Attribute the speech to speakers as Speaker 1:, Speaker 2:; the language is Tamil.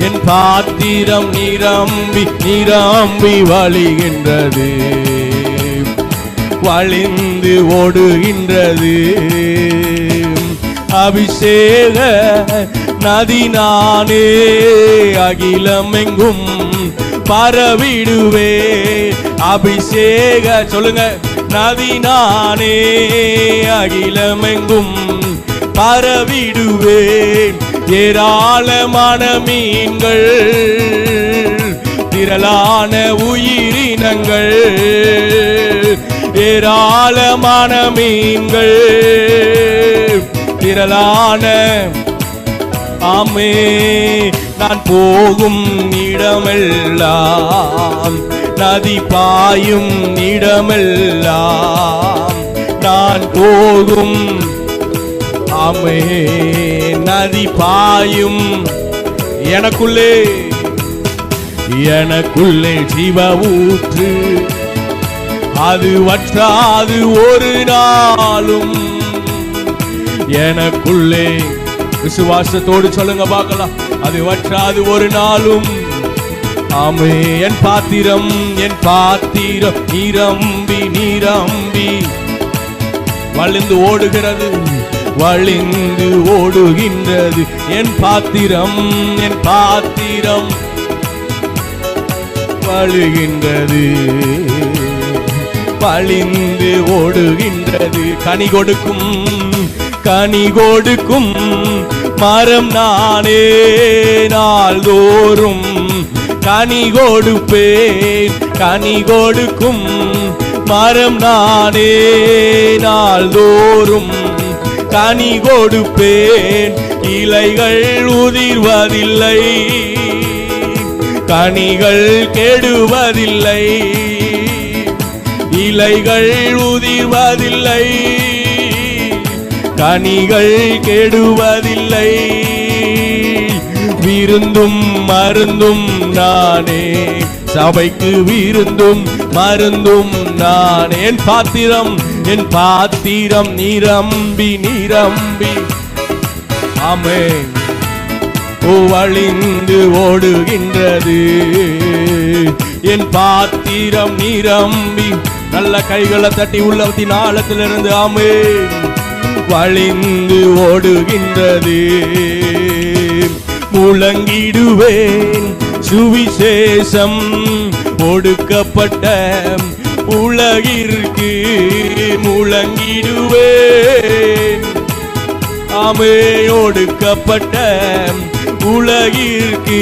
Speaker 1: என் பாத்திரம் நிரம்பி நிரம்பி வழிகின்றது. வழிந்து ஓடுகின்றது. அபிஷேக நதி நானே அகிலமெங்கும் பரவிடுவே. அபிஷேக சொல்லுங்க நதி நானே அகிலமெங்கும் பரவிடுவேன். ஏராளமான மீன்கள் திரளான உயிரினங்கள் ஏராளமான மீன்கள் திரளான ஆமே நான் போகும் இடமெல்லாம் நதி பாயும் இடமெல்லாம் நான் போகும் ஆமே. நதி பாயும். எனக்குள்ளே எனக்குள்ளே ஜீவ ஊற்று. அது வற்றாது ஒரு நாளும். எனக்குள்ளே விசுவாசத்தோடு சொல்லுங்க பார்க்கலாம். அது வற்றாது ஒரு நாளும். ஆமே என் பாத்திரம் என் பாத்திரம். நிரம்பி நிரம்பி. வழிந்து ஓடுகிறது. வழிந்து ஓடுகின்றது. என் பாத்திரம் என் பாத்திரம் வழுகின்றது. வழிந்து ஓடுகின்றது. கனி கொடுக்கும் கனி கொடுக்கும் மரம் நானே நாள்தோறும். கனி கொடுப்பேன் கனி கொடுக்கும் மரம் நானே நாள்தோறும். கனி கொடுப்பேன். இலைகள் உதிர்வதில்லை. கனிகள் கெடுவதில்லை. இலைகள் உதிர்வதில்லை. கனிகள் கெடுவதில்லை. விருந்தும் மருந்தும் நானே சபைக்கு விருந்தும் மருந்தும் நான் என் பாத்திரம் என் பாத்திரம் நிரம்பி நிரம்பி. ஆமென். ஓ வழிந்து ஓடுகின்றது. என் பாத்திரம் நிரம்பி. நல்ல கைகளை தட்டி உள்ளத்தின் ஆழத்திலிருந்து ஆமே வழிந்து ஓடுகின்றது. முழங்கிடுவேன். சுவிசேஷம் ஒடுக்கப்பட்ட உலகிற்கு முழங்கிடுவேன். ஆமே ஒடுக்கப்பட்ட உலகிற்கு